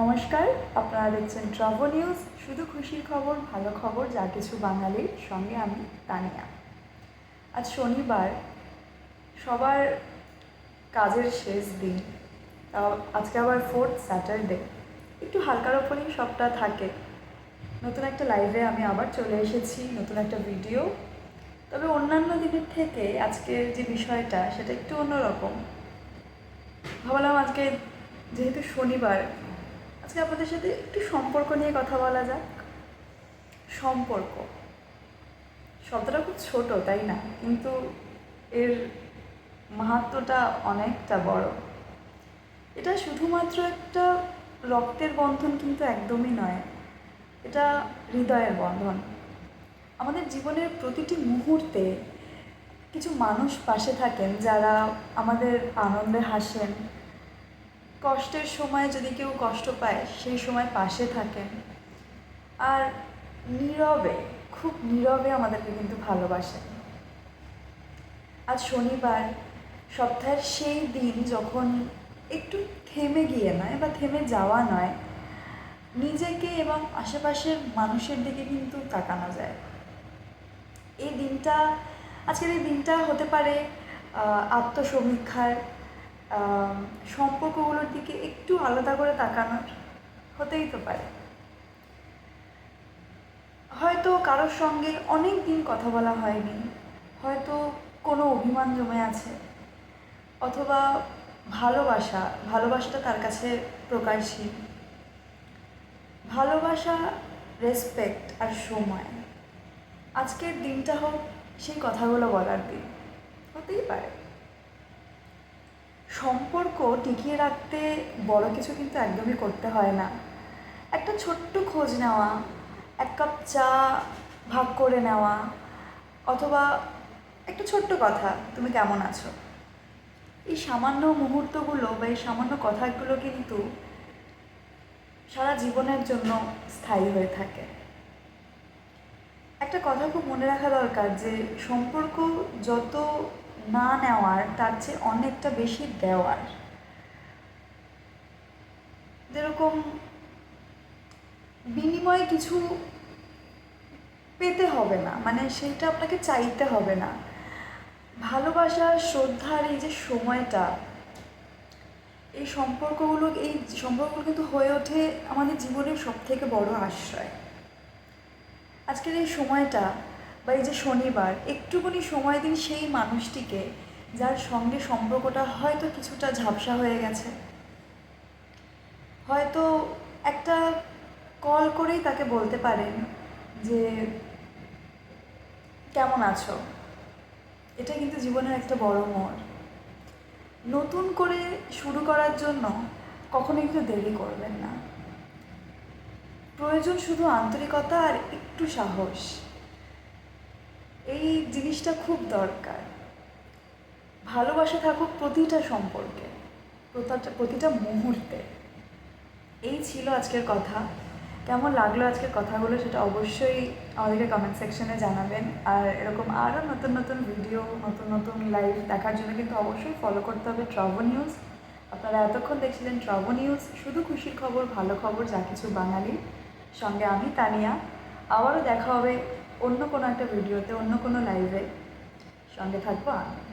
নমস্কার, আপনারা দেখছেন ট্রাভো নিউজ। শুধু খুশির খবর, ভালো খবর, যা কিছু বাঙালির সঙ্গে আমি তানিয়া। আজ শনিবার, সবার কাজের শেষ দিন। তাও আজকে আবার ফোর্থ স্যাটারডে একটু হালকার ওপরেই সবটা থাকে। নতুন একটা লাইভে আমি আবার চলে এসেছি, নতুন একটা ভিডিও তবে অন্যান্য দিনের থেকে আজকের যে বিষয়টা, সেটা একটু অন্যরকম। ভাবলাম আজকে যেহেতু শনিবার আজকে আপনাদের সাথে একটু সম্পর্ক নিয়ে কথা বলা যাক। সম্পর্ক। শব্দটা খুব ছোট, তাই না? কিন্তু এর মাহাত্মটা অনেকটা বড়। এটা শুধুমাত্র একটা রক্তের বন্ধন কিন্তু একদমই নয়, এটা হৃদয়ের বন্ধন। আমাদের জীবনের প্রতিটি মুহূর্তে কিছু মানুষ পাশে থাকেন যারা আমাদের আনন্দে হাসেন কষ্টের সময় যদি কেউ কষ্ট পায়, সেই সময় পাশে থাকেন। আর নীরবে, খুব নীরবে আমাদেরকে কিন্তু ভালোবাসেন। আজ শনিবার, সপ্তাহের সেই দিন যখন একটু থেমে গিয়ে নয় বা থেমে যাওয়া নয়, নিজেকে এবং আশেপাশের মানুষের দিকে কিন্তু তাকানো যায়। এই দিনটা, আজকের এই দিনটা হতে পারে আত্মসমীক্ষার সম্পর্কগুলোর দিকে একটু আলাদা করে তাকানোর হতেই তো পারে। হয়তো কারোর সঙ্গে অনেক দিন কথা বলা হয়নি, হয়তো কোনো অভিমান জমে আছে, অথবা ভালোবাসা, ভালোবাসাটা তার কাছে প্রকাশহীন। ভালোবাসা রেসপেক্ট আর সময়। আজকের দিনটা হোক সেই কথাগুলো বলার দিন, হতেই পারে। সম্পর্ক টিকিয়ে রাখতে বড় কিছু কিন্তু একদমই করতে হয় না। একটা ছোট্ট খোঁজ নেওয়া, এক কাপ চা ভাগ করে নেওয়া, অথবা একটা ছোট্ট কথা, তুমি কেমন আছো? এই সামান্য মুহূর্তগুলো বা এই সামান্য কথাগুলো কিন্তু সারা জীবনের জন্য স্থায়ী হয়ে থাকে। একটা কথা খুব মনে রাখা দরকার যে সম্পর্ক যত না নেওয়ার, তার চেয়ে অনেকটা বেশি দেওয়ার। যেরকম বিনিময়ে কিছু পেতে হবে না মানে সেইটা আপনাকে চাইতে হবে না। ভালোবাসা, শ্রদ্ধার এই যে সময়টা, এই সম্পর্কগুলো এই সম্পর্কগুলো কিন্তু হয়ে ওঠে আমাদের জীবনের সব থেকে বড় আশ্রয়। আজকের এই সময়টা বা এই যে শনিবার একটুখানি সময় দিন সেই মানুষটিকে যার সঙ্গে সম্পর্কটা হয়তো কিছুটা ঝাপসা হয়ে গেছে। হয়তো একটা কল করেই তাকে বলতে পারেন যে, কেমন আছো? এটা কিন্তু জীবনের একটা বড় মোড়। নতুন করে শুরু করার জন্য কখনো কিন্তু দেরি করবেন না। প্রয়োজন শুধু আন্তরিকতা আর একটু সাহস। এই জিনিসটা খুব দরকার। ভালোবাসা থাকুক প্রতিটা সম্পর্কে, প্রতিটা মুহূর্তে। এই ছিল আজকের কথা। কেমন লাগল আজকের কথাগুলো সেটা অবশ্যই আমাদেরকে কমেন্ট সেকশনে জানাবেন। আর এরকম আরও নতুন নতুন ভিডিও নতুন নতুন লাইভ দেখার জন্য কিন্তু অবশ্যই ফলো করতে হবে ট্রাভো নিউজ আপনারা এতক্ষণ দেখছিলেন ট্রাভো নিউজ শুধু খুশির খবর, ভালো খবর, যা কিছু বাঙালি সঙ্গে আমি, তানিয়া। আবারও দেখা হবে অন্য কোনো একটা ভিডিওতে অন্য কোনো লাইভে সঙ্গে থাকব আমি।